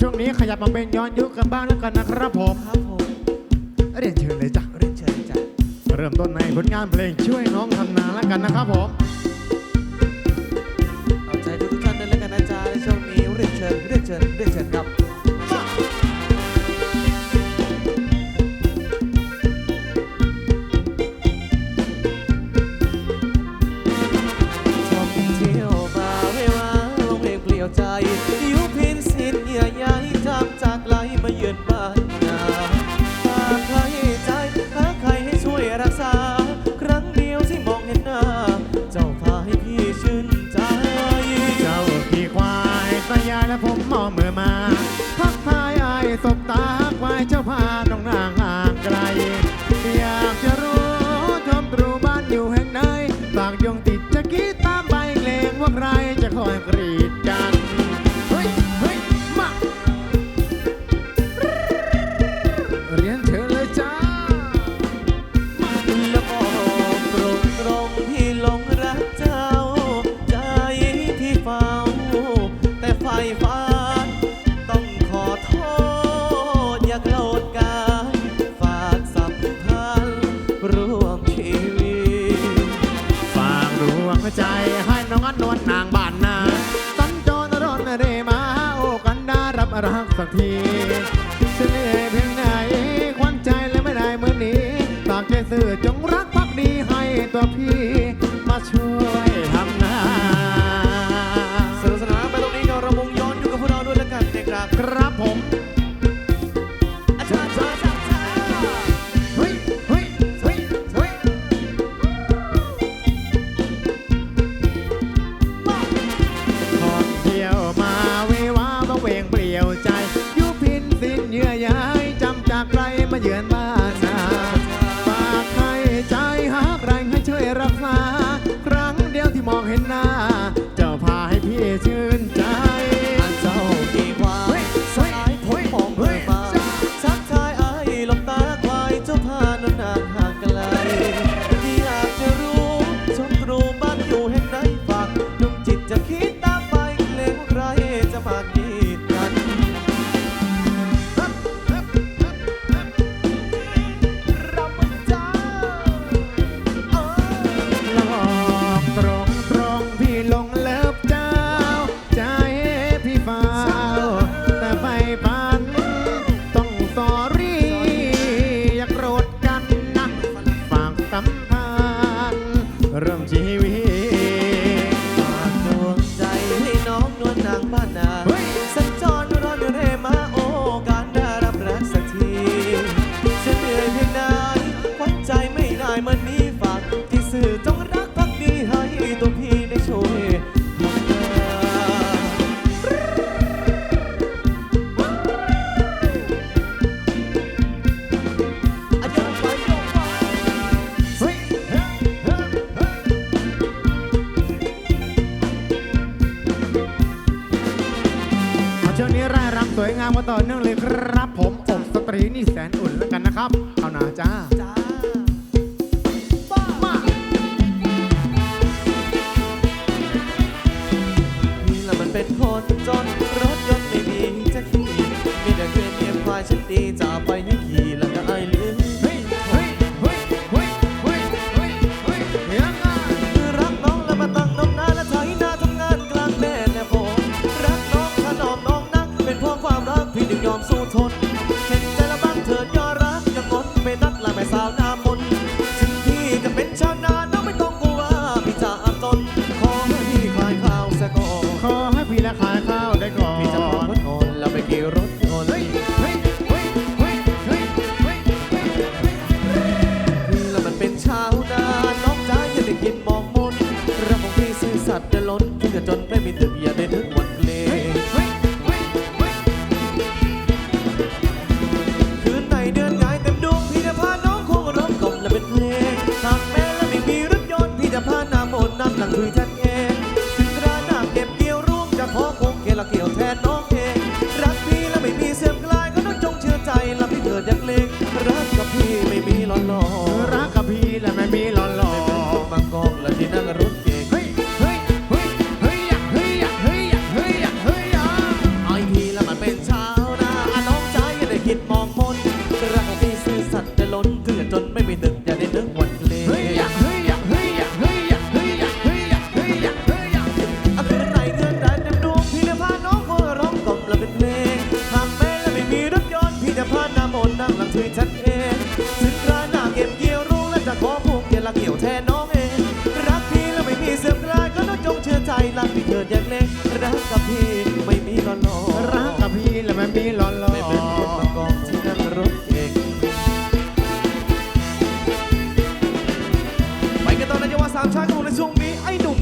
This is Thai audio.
ช่วงนี้ขยับมาเป็นย้อนยุคกันบ้างแล้วกันนะครับผมเรียนเชิญเลยจ้ะเรียนเชิญเลยจ้ะเริ่มต้นในผลงานเพลงช่วยน้องทำนาแล้วกันนะครับผมเอาใจทุกท่านด้ยแล้วกันนะจ๊ะในช่วงนี้เรียนเชิญเรียนเชิญเรียนเชิญครับใจยุบ ซื่อจงรักภักดีให้ตัวพี่มาช่วย Hey. งามมาต่อเนื่องเลยครับ ผมอกสตรีนี่แสนอุ่นแล้วกันนะครับ เอาหนาจ้าจนรถยนต์ไม่มีจะขี่มีแต่เครื่องเทียมควายฉันดีจะไปให้ ทนเห็นใจละบ้างเถิดยอรักยังงอนไปนัดละแม่สาวน้ามนถึงพี่จะเป็นชาวนาน้องไม่ต้องกลัวพี่จะอับจนขอให้พี่ขายข้าวซะก่อนขอให้พี่ละขายข้าวได้ก่อนพี่จะพอรถอ่อนแล้วไปกี่รถอ่อนเลยแล้วมันเป็นชาวนาน้องจ้าอย่าได้กินมองมนรักของพี่ซื่อสัตย์จะล้น นั่งหลังช่วยฉันเองถึงกราหน้าเก็บเกี่ยวรุ่งและจะขอผูกเกี่ยวละเกี่ยวแทนน้องเอง รักพี่แล้วไม่มีเสื่อมคลายก็ต้องจงเชื่อใจรักพี่เกิดอย่างเล็กรักกับพี่ไม่มีหลอนหลอรักกับพี่แล้วไม่มีหลอนหลอ